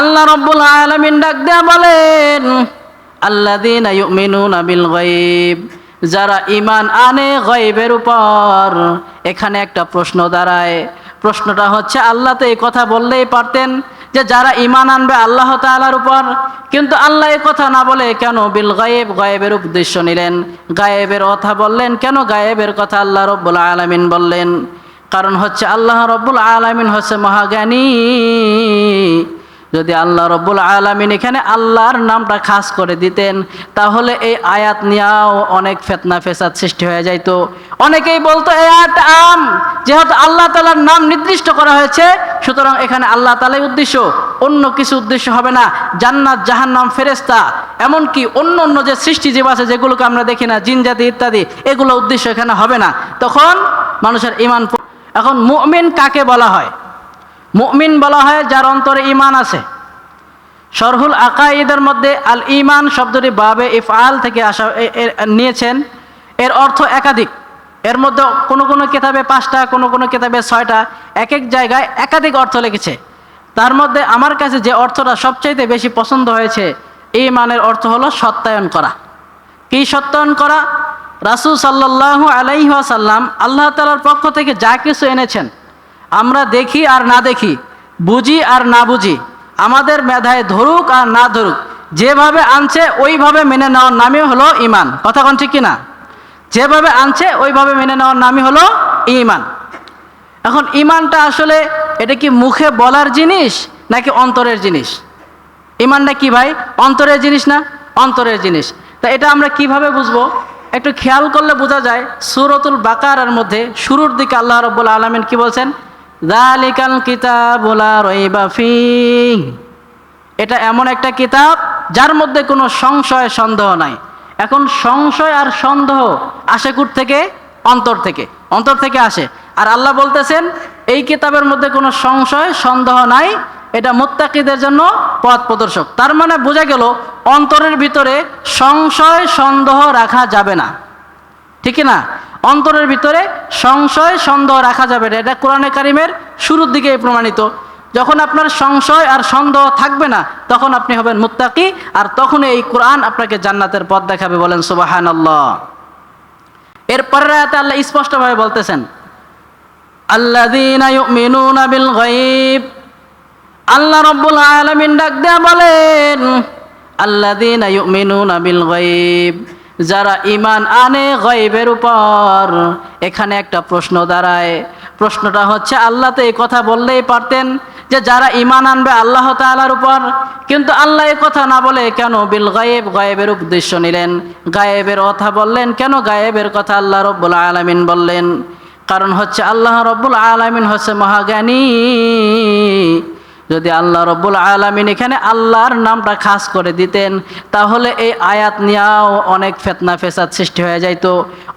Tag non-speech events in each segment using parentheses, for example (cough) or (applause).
আল্লাহ রব্বুল আলামিন ডাক দেয়া বলেন, আল্লাযীনা ইউমিনুনা বিল গায়ব। যারা ঈমান আনে গায়বের উপর। এখানে একটা প্রশ্ন দাঁড়ায়। প্রশ্নটা হচ্ছে, আল্লাহ তো এই কথা বললেই পারতেন যে যারা ঈমান আনবে আল্লাহ তাআলার উপর, কিন্তু আল্লাহ এই কথা না বলে কেন বিল গায়েব, গায়েবের উদ্দেশ্য নিলেন? গায়েবের কথা বললেন কেন? গায়েবের কথা আল্লাহ রব্বুল আলামিন বললেন। কারণ হচ্ছে আল্লাহ রব্বুল আলামিন হচ্ছে মহাজ্ঞানী। যদি আল্লাহ রব্বুল আলামিন এখানে আল্লাহর নামটা খাস করে দিতেন, তাহলে এই আয়াত নিয়েও অনেক ফেতনা ফেসাদ সৃষ্টি হয়ে যাইত। অনেকেই বলতো এই আয়াত আম, যেহেতু আল্লাহ তালার নাম নির্দিষ্ট করা হয়েছে, সুতরাং এখানে আল্লাহ তালাই উদ্দেশ্য, অন্য কিছু উদ্দেশ্য হবে না। জান্নাত, জাহান্নাম ফেরেস্তা এমনকি অন্য অন্য যে সৃষ্টি জীব আছে, যেগুলোকে আমরা দেখি না, জিন জাতি ইত্যাদি, এগুলো উদ্দেশ্য এখানে হবে না। তখন মানুষের ইমান এখন মুমিন কাকে বলা হয়? মুমিন বলা হয় যার অন্তরে ইমান আছে। শরহুল আকাইদের মধ্যে আল ইমান শব্দটি বাবে ইফআল থেকে আসা নিয়েছেন। এর অর্থ একাধিক। এর মধ্যে কোনো কোনো কিতাবে পাঁচটা, কোনো কোনো কিতাবে ছয়টা এক এক জায়গায় একাধিক অর্থ লিখেছে। তার মধ্যে আমার কাছে যে অর্থটা সবচাইতে বেশি পছন্দ হয়েছে এই মানের অর্থ হলো সত্যায়ন করা। কি সত্যায়ন করা? রাসূল সাল্লাল্লাহু আলাইহি ওয়াসাল্লাম আল্লাহ তালার পক্ষ থেকে যা কিছু এনেছেন আমরা দেখি আর না দেখি, বুঝি আর না বুঝি। আমাদের মেধায় ধরুক আর না ধরুক, যেভাবে আনছে ওইভাবে মেনে নেওয়ার নামই হলো ইমান কথা কোন ঠিক কিনা? যেভাবে আনছে ওইভাবে মেনে নেওয়ার নামই হলো ইমান এখন ইমানটা আসলে এটা কি মুখে বলার জিনিস নাকি অন্তরের জিনিস? ইমানটা কি ভাই? অন্তরের জিনিস না? অন্তরের জিনিস। তা এটা আমরা কীভাবে বুঝব? একটু খেয়াল করলে বোঝা যায়, সুরতুল বাকারার মধ্যে শুরুর দিকে আল্লাহ রব্বুল আলমিন কি বলছেন? জালিকাল ফি। এটা এমন একটা কিতাব যার মধ্যে কোনো সংশয়, সন্দেহ নাই। এখন সংশয় আর সন্দেহ আসে কুট থেকে? অন্তর থেকে। অন্তর থেকে আসে। আর আল্লাহ বলতেছেন, এই কিতাবের মধ্যে কোনো সংশয়, সন্দেহ নাই। এটা মোত্তাকিদের জন্য পথ প্রদর্শক। তার মানে বোঝা গেল, অন্তরের ভিতরে সংশয়, সন্দেহ রাখা যাবে না। ঠিক না? অন্তরের ভিতরে সংশয়, সন্দেহ রাখা যাবে না। এটা কোরআনে কারিমের শুরুর দিকে প্রমাণিত। যখন আপনার সংশয় আর সন্দেহ থাকবে না, তখন আপনি হবেন মুত্তাকি, আর তখন এই কোরআন আপনাকে জান্নাতের পথ দেখাবে। বলেন সুবাহান আল্লাহ এরপরের আয়াতে আল্লাহ স্পষ্টভাবে বলতেছেন ইউমিনুনা বিল গায়ব। আল্লাহ রব্বুল আলামিন ডাক দেয়া বলেন, আল্লাযীনা ইউমিনুনা বিল গায়ব। যারা ইমান আনে গায়বের উপর। এখানে একটা প্রশ্ন দাঁড়ায়। প্রশ্নটা হচ্ছে, আল্লাহ তো এই কথা বললেই পারতেন যে যারা ইমান আনবে আল্লাহ তাআলার উপর। কিন্তু আল্লাহ এই কথা না বলে কেন বিল গায়েব, গায়েবের উদ্দেশ্য নিলেন? গায়েবের কথা বললেন কেন? গায়েবের কথা আল্লাহ রব্বুল আলামিন বললেন। কারণ হচ্ছে আল্লাহ রব্বুল আলামিন হচ্ছে মহাজ্ঞানী। যদি আল্লাহ রব্বুল আলামিন এখানে আল্লাহর নামটা খাস করে দিতেন, তাহলে এই আয়াত নিয়েও অনেক ফেতনা ফেসাদ সৃষ্টি হয়ে যাইতো।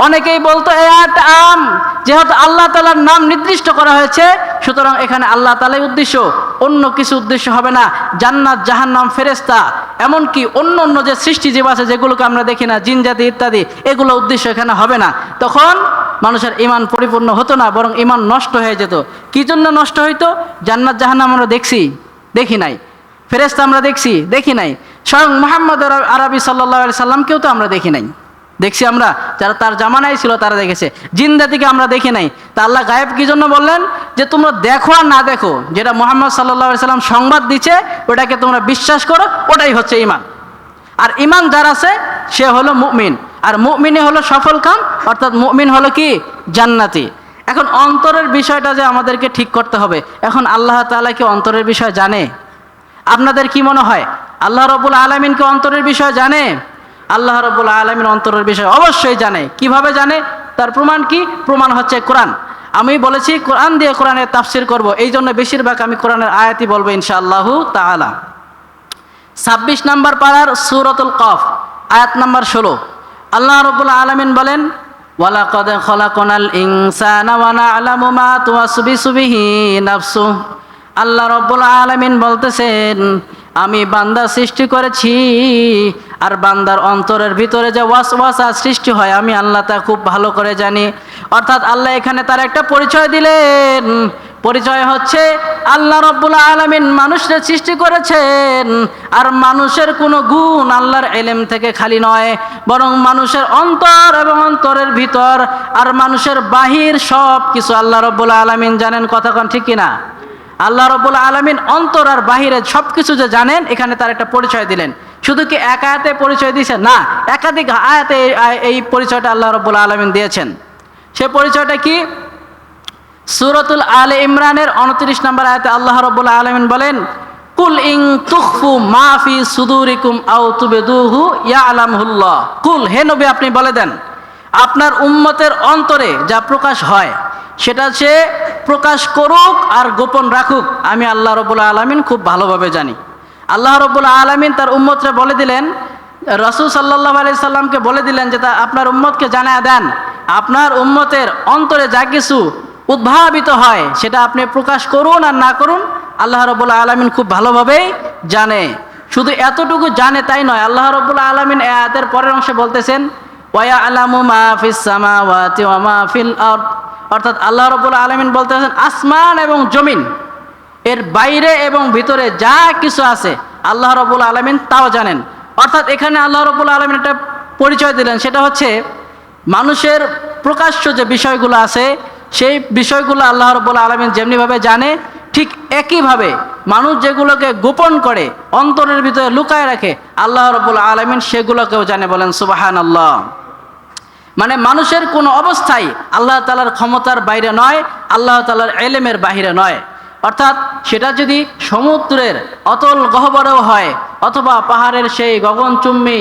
অনেকেই বলতো আয়াত আম, যেহেতু আল্লাহ তালার নাম নির্দিষ্ট করা হয়েছে, সুতরাং এখানে আল্লাহ তালাই উদ্দেশ্য, অন্য কিছু উদ্দেশ্য হবে না। জান্নাত, জাহান্নাম ফেরেস্তা এমনকি অন্য অন্য যে সৃষ্টি জীব আছে, যেগুলোকে আমরা দেখি না, জিন জাতি ইত্যাদি, এগুলো উদ্দেশ্য এখানে হবে না। তখন মানুষের ইমান পরিপূর্ণ হতো না, বরং ইমান নষ্ট হয়ে যেত। কি জন্য নষ্ট হইতো? জান্নাত জাহান্নাম আমরা দেখছি, দেখি নাই। ফেরেস্তা আমরা দেখছি, দেখি নাই। স্বয়ং মোহাম্মদ আরবি সাল্লাহ সাল্লামকেও তো আমরা দেখি নাই। দেখছি আমরা, যারা তার জামানায় ছিল তারা দেখেছে। জিন্দাতিকে আমরা দেখি নাই। তা আল্লাহ গায়েব কি জন্য বললেন? যে তোমরা দেখো আর না দেখো, যেটা মোহাম্মদ সাল্লাহ সাল্লাম সংবাদ দিচ্ছে ওটাকে তোমরা বিশ্বাস করো, ওটাই হচ্ছে ইমান আর ইমান যার আছে, সে হলো মুমিন। আর মুমিনে হলো সফল কাম, অর্থাৎ মুমিন হলো কি? জান্নাতি। এখন অন্তরের বিষয়টা যে আমাদেরকে ঠিক করতে হবে, এখন আল্লাহ তাআলা কি অন্তরের বিষয় জানে? আপনাদের কি মনে হয়? আল্লাহ রবুল আলমিনকে অন্তরের বিষয় জানে? আল্লাহ রবুল আলমিন অন্তরের বিষয় অবশ্যই জানে। কীভাবে জানে? তার প্রমাণ কি? প্রমাণ হচ্ছে কোরআন। আমি বলেছি, কোরআন দিয়ে কোরআনের তাফসির করব। এই জন্য বেশিরভাগ আমি কোরআনের আয়াতি বলব ইনশাআল্লাহু তাআলা। ছাব্বিশ নাম্বার পাড়ার সুরতুল কফ, আয়াত নাম্বার ষোলো। আল্লাহ রবুল আলমিন বলেন, ওয়ালাকদ খলাকনাল ইনসানা ওয়া না'লামু মা তুওয়াসবিসু বিহি নাফসু। আল্লাহ রব্বুল আলামিন বলতেছেন, আমি বান্দা সৃষ্টি করেছি আর বান্দার অন্তরের ভিতরে যে ওয়াসওয়াসা সৃষ্টি হয়, আমি আল্লাহ তা খুব ভালো করে জানি। অর্থাৎ আল্লাহ এখানে তার একটা পরিচয় দিলেন। পরিচয় হচ্ছে আল্লাহ রব্বুল আলমিন মানুষের সৃষ্টি করেছেন। আর মানুষের কোনো গুণ আল্লাহর এলেম থেকে খালি নয়, বরং মানুষের অন্তর এবং অন্তরের ভিতর আর মানুষের বাহির সব কিছু আল্লাহ রব্বুল আলমিন জানেন। কথাক্ষণ ঠিক কিনা? আল্লাহ রব্বুল আলমিন অন্তর আর বাহিরে সব কিছু যে জানেন, এখানে তার একটা পরিচয় দিলেন। শুধু কি এক আয়াতে পরিচয় দিয়েছে? না, একাধিক আয়াতে এই পরিচয়টা আল্লাহ রব্বুল আলমিন দিয়েছেন। সে পরিচয়টা কি? সুরতুল আলে ইমরানের উনত্রিশ নম্বর আয়াতে আল্লাহ রব্বুল আলমিন বলেন, কুল ইং তুখফু মাফি সুদুরিকুম আও তুবেদুহু ইয়ালামহুল্লাহ। কুল, হে নবী, আপনি বলে দেন, আপনার উম্মতের অন্তরে যা প্রকাশ হয়, সেটা সে প্রকাশ করুক আর গোপন রাখুক। আমি আল্লাহ রব্বুল আলমিন খুব ভালোভাবে জানি। আল্লাহ রব্বুল আলমিন তার উম্মতরে বলে দিলেন, রসুল সাল্লাহ আলি সাল্লামকে বলে দিলেন যে তা আপনার উম্মতকে জানায় দেন। আপনার উম্মতের অন্তরে যা কিছু উদ্ভাবিত হয়, সেটা আপনি প্রকাশ করুন আর না করুন, আল্লাহ রবুল্লা আলমিন খুব ভালোভাবেই জানে। শুধু এতটুকু জানে তাই নয়, আল্লাহ রবুল্লা আলমিন আয়াতের পরের অংশে বলতেছেন ওয়া আলামু মা ফিস সামাওয়াতি ওয়া মা ফিল অর্থাৎ আল্লাহ রবুল্লা আলমিন বলতেছেন, আসমান এবং জমিন, এর বাইরে এবং ভিতরে যা কিছু আছে, আল্লাহ রবুল আলমিন তাও জানেন। অর্থাৎ এখানে আল্লাহ রবুল আলমিন একটা পরিচয় দিলেন, সেটা হচ্ছে, মানুষের প্রকাশ্য যে বিষয়গুলো আছে সেই বিষয়গুলো আল্লাহ রবুল আলমিন যেমনিভাবে জানে, ঠিক একইভাবে মানুষ যেগুলোকে গোপন করে, অন্তরের ভিতরে লুকায় রাখে, আল্লাহ রবুল আলমিন সেগুলোকেও জানে বলেন সুবাহান আল্লাহ মানে মানুষের কোনো অবস্থাই আল্লাহ তালার ক্ষমতার বাইরে নয়, আল্লাহ তালার এলেমের বাহিরে নয়। অর্থাৎ সেটা যদি সমুদ্রের অতল গহ্বরেও হয়, অথবা পাহাড়ের সেই গগনচুম্বী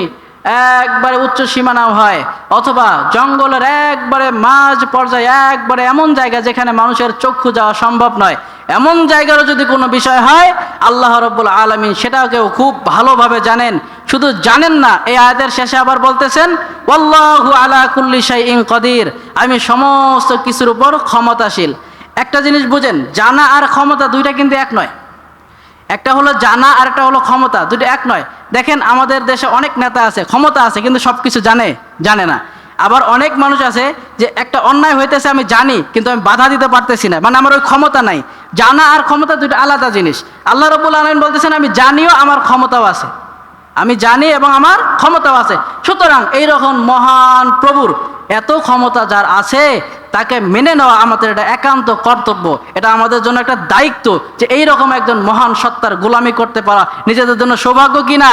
একবারে উচ্চ সীমানাও হয়, অথবা জঙ্গলের একবারে মাঝ পর্যায়ে একবারে এমন জায়গা যেখানে মানুষের চক্ষু যাওয়া সম্ভব নয়। এমন জায়গারও যদি কোনো বিষয় হয়, আল্লাহ রব্বুল আলমিন সেটাকেও খুব ভালোভাবে জানেন। শুধু জানেন না, এই আয়াতের শেষে আবার বলতেছেন, ওয়াল্লাহু আলা কুল্লি ইন কদির। আমি সমস্ত কিছুর উপর ক্ষমতাশীল। একটা জিনিস বুঝেন, জানা আর ক্ষমতা দুইটা কিন্তু এক নয়। একটা হলো জানা আর একটা হলো ক্ষমতা, দুটো এক নয়। দেখেন আমাদের দেশে অনেক নেতা আছে, ক্ষমতা আছে, কিন্তু সব কিছু জানে জানে না। আবার অনেক মানুষ আছে যে একটা অন্যায় হইতেছে আমি জানি, কিন্তু আমি বাধা দিতে পারতেছি না। মানে আমার ওই ক্ষমতা নাই। জানা আর ক্ষমতা দুটো আলাদা জিনিস। আল্লাহ রবুল আলমিন বলতেছেন, আমি জানিও আমার ক্ষমতাও আছে। আমি জানি এবং আমার ক্ষমতাও আছে। সুতরাং এইরকম মহান প্রভুর এত ক্ষমতা যার আছে তাকে মেনে নেওয়া আমাদের এটা একান্ত কর্তব্য। এটা আমাদের জন্য একটা দায়িত্ব যে এই রকম একজন মহান সত্তার গোলামি করতে পারা নিজেদের জন্য সৌভাগ্য কি না?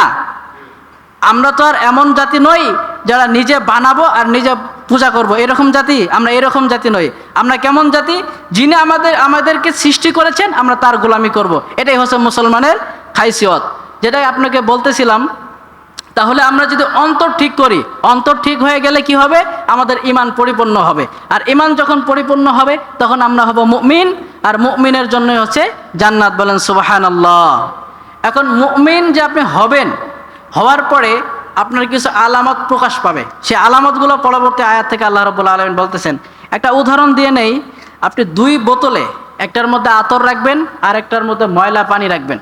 আমরা তো আর এমন জাতি নই যারা নিজে বানাবো আর নিজে পূজা করব। এরকম জাতি? আমরা এরকম জাতি নই। আমরা কেমন জাতি? যিনি আমাদের, আমাদেরকে সৃষ্টি করেছেন, আমরা তার গোলামি করব। এটাই হচ্ছে মুসলমানের খাইসিয়ত। যেটাই আপনাকে বলতেছিলাম তাহলে আমরা যদি অন্তর ঠিক করি, অন্তর ঠিক হয়ে গেলে কি হবে? আমাদের ইমান পরিপূর্ণ হবে। আর ইমান যখন পরিপূর্ণ হবে, তখন আমরা হব মুমিন, আর মুমিনের জন্য হচ্ছে জান্নাত। বলেন সুবাহান আল্লাহ এখন মুমিন যে আপনি হবেন, হওয়ার পরে আপনার কিছু আলামত প্রকাশ পাবে। সে আলামতগুলো পরবর্তী আয়াত থেকে আল্লাহ রবুল্লা আলমিন বলতেছেন। একটা উদাহরণ দিয়ে নেই, আপনি দুই বোতলে, একটার মধ্যে আতর রাখবেন আর একটার মধ্যে ময়লা পানি রাখবেন।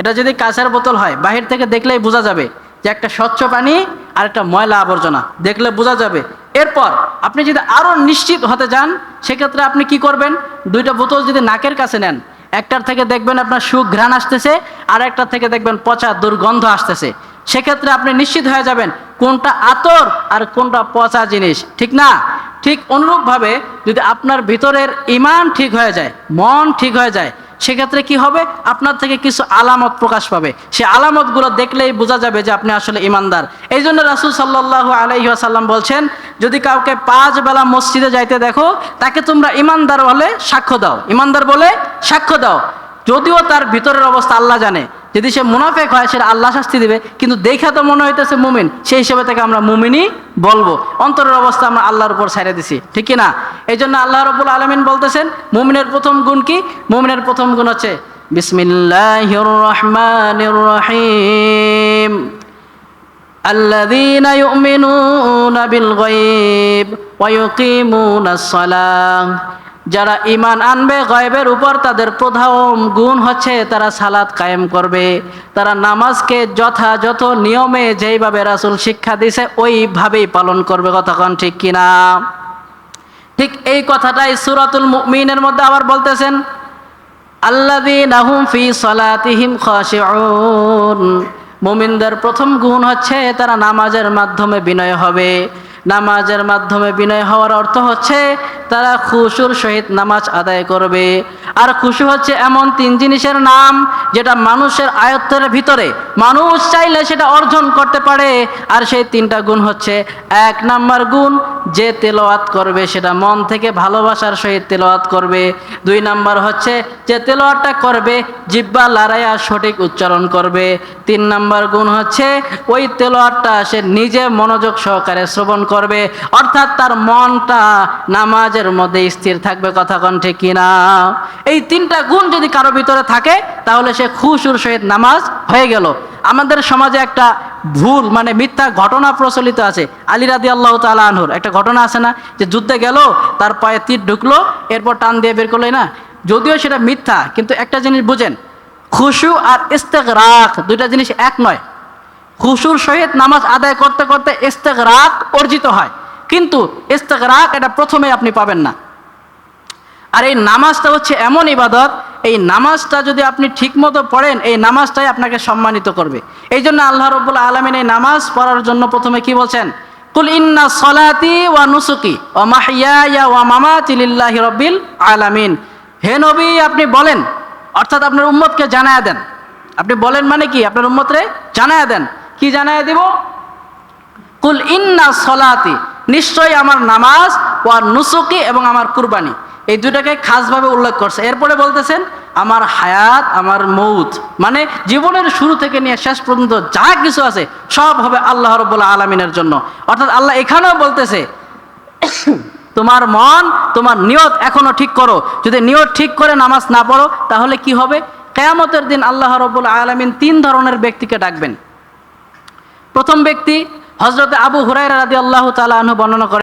এটা যদি কাঁচের বোতল হয়, বাহির থেকে দেখলেই বোঝা যাবে যে একটা স্বচ্ছ পানি আর একটা ময়লা আবর্জনা। দেখলে বোঝা যাবে। এরপর আপনি যদি আরও নিশ্চিত হতে যান, সেক্ষেত্রে আপনি কি করবেন? দুইটা বোতল যদি নাকের কাছে নেন, একটার থেকে দেখবেন আপনার সুখ ঘ্রাণ আসতেছে, আর একটার থেকে দেখবেন পচা দুর্গন্ধ আসতেছে। সেক্ষেত্রে আপনি নিশ্চিত হয়ে যাবেন কোনটা আতর আর কোনটা পচা জিনিস। ঠিক না? ঠিক অনুরূপভাবে যদি আপনার ভিতরের ইমান ঠিক হয়ে যায়, মন ঠিক হয়ে যায় সেক্ষেত্রে কি হবে? আপনার থেকে কিছু আলামত প্রকাশ পাবে। সে আলামতগুলো দেখলেই বোঝা যাবে যে আপনি আসলে ইমানদার। এই জন্য রাসুল সাল্লাহ আলহিহাসাল্লাম বলছেন, যদি কাউকে পাঁচ বেলা মসজিদে যাইতে দেখো, তাকে তোমরা ইমানদার বলে সাক্ষ্য দাও। ইমানদার বলে সাক্ষ্য দাও। যদিও তার ভিতরের অবস্থা আল্লাহ জানে যদি সে মুনাফেক হয় সেটা আল্লাহ শাস্তি দিবে কিন্তু দেখা তো মনে হইতেছে মুমিন সেই হিসেবে থেকে আমরা মুমিনই বলবো অন্তরের অবস্থা আমরা আল্লাহর উপর ছেড়ে দিছি ঠিক কি না এই জন্য আল্লাহ রবুল আলমিন বলতেছেন মুমিনের প্রথম গুণ কি মুমিনের প্রথম গুণ হচ্ছে বিসমিল্লাহির রহমানির রহিম الذين يؤمنون بالغيب ويقيمون الصلاة যারা ইমান আনবে, গয়েবের উপর তাদের প্রধান গুণ হচ্ছে তারা সালাত কায়েম করবে। তারা নামাজকে যথাযথ নিয়মে যেইভাবে রাসুল শিক্ষা দিছে, ওইভাবেই পালন করবে। কতক্ষণ ঠিক কিনা? ঠিক এই কথাটাই সুরাতুল মুমিনের মধ্যে আবার বলতেছেন, আল্লাযীনা হুম ফি সালাতিহিম খাশিউন। মুমিনদের প্রথম গুণ হচ্ছে তারা নামাজের মাধ্যমে বিনয় হবে। নামাজের মাধ্যমে বিনয় হওয়ার অর্থ হচ্ছে তারা খুশুর সহিত নামাজ আদায় করবে। আর খুশু হচ্ছে এমন তিন জিনিসের নাম, যেটা মানুষের আয়ত্তের ভিতরে। মানুষ চাইলে সেটা অর্জন করতে পারে। আর সেই তিনটা গুণ হচ্ছে এক নাম্বার গুণ, যে তেলাওয়াত করবে সেটা মন থেকে ভালোবাসার সহিত তেলাওয়াত করবে। দুই নাম্বার হচ্ছে যে তেলাওয়াতটা করবে জিব্বা লড়াইয়া সঠিক উচ্চারণ করবে। তিন নাম্বার গুণ হচ্ছে ওই তেলাওয়াতটা সে নিজে মনোযোগ সহকারে শ্রবণ করবে। অর্থাৎ তার মনটা নামাজের মধ্যে স্থির থাকবে কথা কণ্ঠে কিনা? এই তিনটা গুণ যদি কারও ভিতরে থাকে, তাহলে সে খুশুর সহিত নামাজ হয়ে গেল। আমাদের সমাজে একটা ভুল মানে মিথ্যা ঘটনা প্রচলিত আছে। আলী রাদি আল্লাহ তালা আনহুর। একটা ঘটনা আছে না, যে যুদ্ধে গেল, তার পায়ে তীর ঢুকলো, এরপর টান দিয়ে বের করল, না? যদিও সেটা মিথ্যা, কিন্তু একটা জিনিস বুঝেন, খুশু আর ইস্তেক রাখ দুইটা জিনিস এক নয়। খুশুর সহিত নামাজ আদায় করতে করতে ইস্তেক রাক অর্জিত হয়। কিন্তু ইস্তেক রাক এটা প্রথমে আপনি পাবেন না। আর এই নামাজটা হচ্ছে এমন ইবাদত, এই নামাজটা যদি আপনি ঠিকমতো পড়েন, এই নামাজটাই আপনাকে সম্মানিত করবে। এই জন্য আল্লাহ রব্বুল্লাহ আলমিন এই নামাজ পড়ার জন্য প্রথমে কি বলছেন? কুল ইন্না সলাতি ওয়া নুসুকি ও মাহিয়া ওয়া মামাতি লিল্লাহি রব্বিল আলামিন। হে নবী, আপনি বলেন, অর্থাৎ আপনার উম্মতকে জানায়া দেন। আপনি বলেন মানে কি? আপনার উম্মতরে জানায়া দেন। কি জানায়া দিব? কুল ইন্না সলাতি নিশ্চয়ই আমার নামাজ ওয়া নুসুকি এবং আমার কুরবানি। এই দুটাকে খাসভাবে উল্লেখ করছে। এরপরে বলতেছেন, আমার হায়াত, আমার মৌত। মানে জীবনের শুরু থেকে নিয়ে শেষ পর্যন্ত যা কিছু আছে, সব হবে আল্লাহ রব্বুল্লাহ আলমিনের জন্য। অর্থাৎ আল্লাহ এখানেও বলতেছে, (coughs) তোমার মন, তোমার নিয়ত এখনও ঠিক করো। যদি নিয়ত ঠিক করে নামাজ না পড়ো, তাহলে কি হবে? কেয়ামতের দিন আল্লাহ রব্বুল আলমিন তিন ধরনের ব্যক্তিকে ডাকবেন। প্রথম ব্যক্তি হজরত আবু হুরাই রাদি আল্লাহ তালা বর্ণনা করে